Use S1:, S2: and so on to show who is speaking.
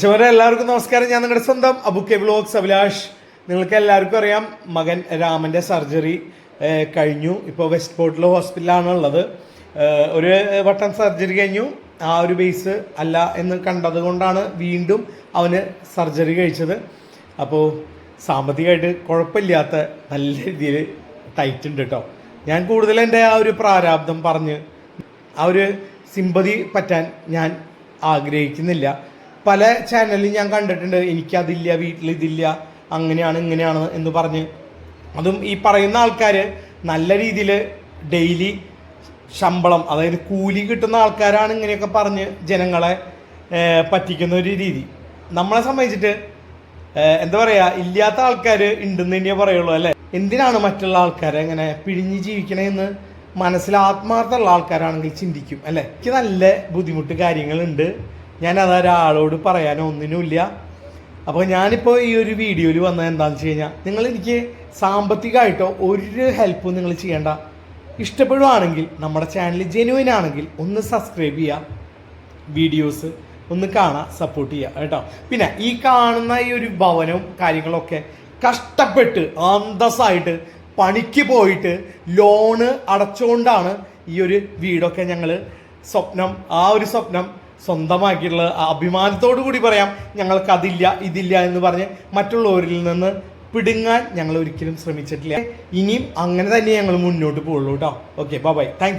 S1: ചുവരെ എല്ലാവർക്കും നമസ്കാരം. ഞാൻ നിങ്ങളുടെ സ്വന്തം അബുക്കെ വ്ലോഗ്സ് അഭിലാഷ്. നിങ്ങൾക്ക് എല്ലാവർക്കും അറിയാം മകൻ രാമന്റെ സർജറി കഴിഞ്ഞു. ഇപ്പോൾ വെസ്റ്റ് പോർട്ടിൽ ഹോസ്പിറ്റലാണ് ഉള്ളത്. ഒരു വട്ടം സർജറി കഴിഞ്ഞു. ആ ഒരു ബേസ് അല്ല എന്ന് കണ്ടത് കൊണ്ടാണ് വീണ്ടും അവന് സർജറി കഴിച്ചത്. അപ്പോൾ സാമ്പത്തികമായിട്ട് കുഴപ്പമില്ലാത്ത നല്ല രീതിയിൽ ടൈറ്റ് ഉണ്ട് കേട്ടോ ഞാൻ കൂടുതൽ എന്റെ ആ ഒരു പ്രാരാബ്ദം പറഞ്ഞ് ആ ഒരു സിമ്പതി പറ്റാൻ ഞാൻ ആഗ്രഹിക്കുന്നില്ല. പല ചാനലിൽ ഞാൻ കണ്ടിട്ടുണ്ട്. എനിക്കതില്ല വീട്ടിൽ ഇതില്ല അങ്ങനെയാണ് ഇങ്ങനെയാണ് എന്ന് പറഞ്ഞ്. അതും ഈ പറയുന്ന ആൾക്കാർ നല്ല രീതിയിൽ ഡെയിലി ശമ്പളം അതായത് കൂലി കിട്ടുന്ന ആൾക്കാരാണ് ഇങ്ങനെയൊക്കെ പറഞ്ഞ് ജനങ്ങളെ പറ്റിക്കുന്ന ഒരു രീതി. നമ്മളെ സംബന്ധിച്ചിട്ട് എന്താ പറയുക ഇല്ലാത്ത ആൾക്കാർ ഉണ്ടെന്ന് തന്നെയേ പറയുള്ളൂ അല്ലേ? എന്തിനാണ് മറ്റുള്ള ആൾക്കാരെ ഇങ്ങനെ പിഴിഞ്ഞ് ജീവിക്കണേന്ന് മനസ്സിൽ ആത്മാർത്ഥമുള്ള ആൾക്കാരാണെങ്കിൽ ചിന്തിക്കും അല്ലേ? എനിക്ക് നല്ല ബുദ്ധിമുട്ട് കാര്യങ്ങളുണ്ട്. ഞാൻ അത് ഒരാളോട് പറയാനോ ഒന്നിനുമില്ല. അപ്പോൾ ഞാനിപ്പോൾ ഈ ഒരു വീഡിയോയിൽ വന്നത് എന്താണെന്ന് വെച്ച് കഴിഞ്ഞാൽ നിങ്ങൾ എനിക്ക് സാമ്പത്തികമായിട്ടോ ഒരു ഹെൽപ്പും നിങ്ങൾ ചെയ്യേണ്ട. ഇഷ്ടപ്പെടുവാണെങ്കിൽ നമ്മുടെ ചാനൽ ജെനുവിൻ ആണെങ്കിൽ ഒന്ന് സബ്സ്ക്രൈബ് ചെയ്യുക വീഡിയോസ് ഒന്ന് കാണാൻ സപ്പോർട്ട് ചെയ്യുക കേട്ടോ. പിന്നെ ഈ കാണുന്ന ഈ ഒരു ഭവനവും കാര്യങ്ങളൊക്കെ കഷ്ടപ്പെട്ട് അന്തസ്സായിട്ട് പണിക്ക് പോയിട്ട് ലോണ് അടച്ചുകൊണ്ടാണ് ഈ ഒരു വീടൊക്കെ ഞങ്ങൾ സ്വപ്നം ആ ഒരു സ്വപ്നം സ്വന്തമാക്കിയിട്ടുള്ള അഭിമാനത്തോടു കൂടി പറയാം ഞങ്ങൾക്ക് അതില്ല ഇതില്ല എന്ന് പറഞ്ഞ് മറ്റുള്ളവരിൽ നിന്ന് പിടുങ്ങാൻ ഞങ്ങൾ ഒരിക്കലും ശ്രമിച്ചിട്ടില്ല. ഇനിയും അങ്ങനെ തന്നെ ഞങ്ങൾ മുന്നോട്ട് പോകുള്ളൂ കേട്ടോ. Okay bye thank